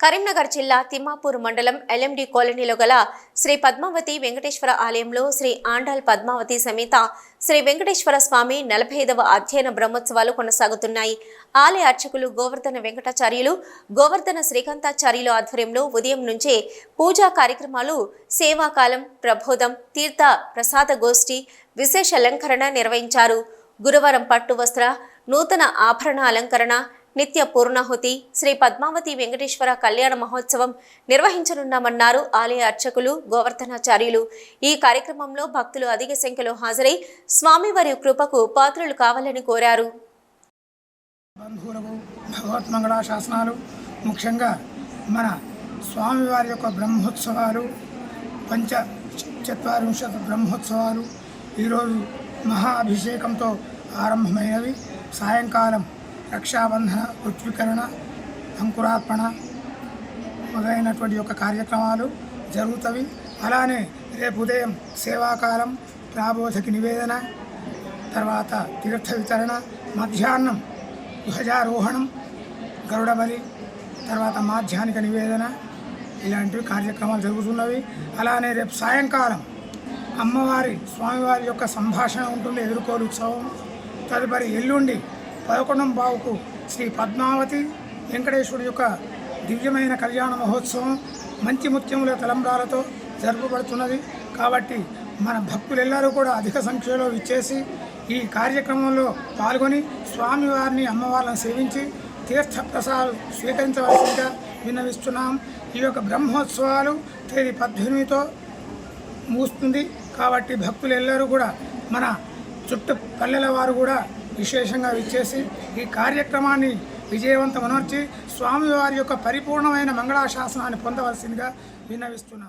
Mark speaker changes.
Speaker 1: కరీంనగర్ జిల్లా తిమ్మాపూర్ మండలం ఎల్ఎండి కాలనీలో గల శ్రీ పద్మావతి వెంకటేశ్వర ఆలయంలో శ్రీ ఆండాల్ పద్మావతి సమేత శ్రీ వెంకటేశ్వర స్వామి నలభై ఐదవ అధ్యయన బ్రహ్మోత్సవాలు కొనసాగుతున్నాయి. ఆలయ అర్చకులు గోవర్ధన వెంకటాచార్యులు గోవర్ధన శ్రీకాంతాచార్యులు ఆధ్వర్యంలో ఉదయం నుంచే పూజా కార్యక్రమాలు సేవాకాలం ప్రబోధం తీర్థ ప్రసాద గోష్ఠి విశేష అలంకరణ నిర్వహించారు. గురువారం పట్టు వస్త్ర నూతన ఆభరణ అలంకరణ నిత్య పూర్ణాహుతి శ్రీ పద్మావతి వెంకటేశ్వర కళ్యాణ మహోత్సవం నిర్వహించనున్నామన్నారు ఆలయ అర్చకులు గోవర్ధనాచార్యులు. ఈ కార్యక్రమంలో భక్తులు అధిక సంఖ్యలో హాజరై స్వామివారి కృపకు పాత్రలు కావాలని కోరారు.
Speaker 2: బంధువులకు శాసనాలు ముఖ్యంగా మన స్వామివారి యొక్క బ్రహ్మోత్సవాలు పంచ చత్వారింశత బ్రహ్మోత్సవాలు ఈరోజు మహా అభిషేకంతో ఆరంభమైనవి. సాయంకాలం రక్షాబంధన పృథ్వీకరణ అంకురార్పణ మొదలైనటువంటి యొక్క కార్యక్రమాలు జరుగుతవి. అలానే రేపు ఉదయం సేవాకాలం ప్రాబోధకి నివేదన తర్వాత తీర్థ వితరణ మధ్యాహ్నం ధ్వజారోహణం గరుడబలి తర్వాత మాధ్యాహ్నిక నివేదన ఇలాంటివి కార్యక్రమాలు జరుగుతున్నవి. అలానే రేపు సాయంకాలం అమ్మవారి స్వామివారి యొక్క సంభాషణ ఉంటుంది ఎదుర్కోలు ఉత్సవం. తదుపరి ఎల్లుండి పదకొండం బావుకు శ్రీ పద్మావతి వెంకటేశ్వరుడు యొక్క దివ్యమైన కళ్యాణ మహోత్సవం మంచి ముత్యముల తలంబ్రాలతో జరుపబడుతున్నది. కాబట్టి మన భక్తులెల్లరూ కూడా అధిక సంఖ్యలో విచ్చేసి ఈ కార్యక్రమంలో పాల్గొని స్వామివారిని అమ్మవారిని సేవించి తీర్థ స్వీకరించవలసిందిగా విన్నవిస్తున్నాం. ఈ యొక్క బ్రహ్మోత్సవాలు తేదీ పద్దెనిమిదితో ముగుస్తుంది. కాబట్టి భక్తులెల్లరూ కూడా మన చుట్టు పల్లెల వారు కూడా విశేషంగా విచ్చేసి ఈ కార్యక్రమాన్ని విజయవంతమనర్చి స్వామివారి యొక్క పరిపూర్ణమైన మంగళాశాసనాన్ని పొందవలసిందిగా విన్నవిస్తున్నాను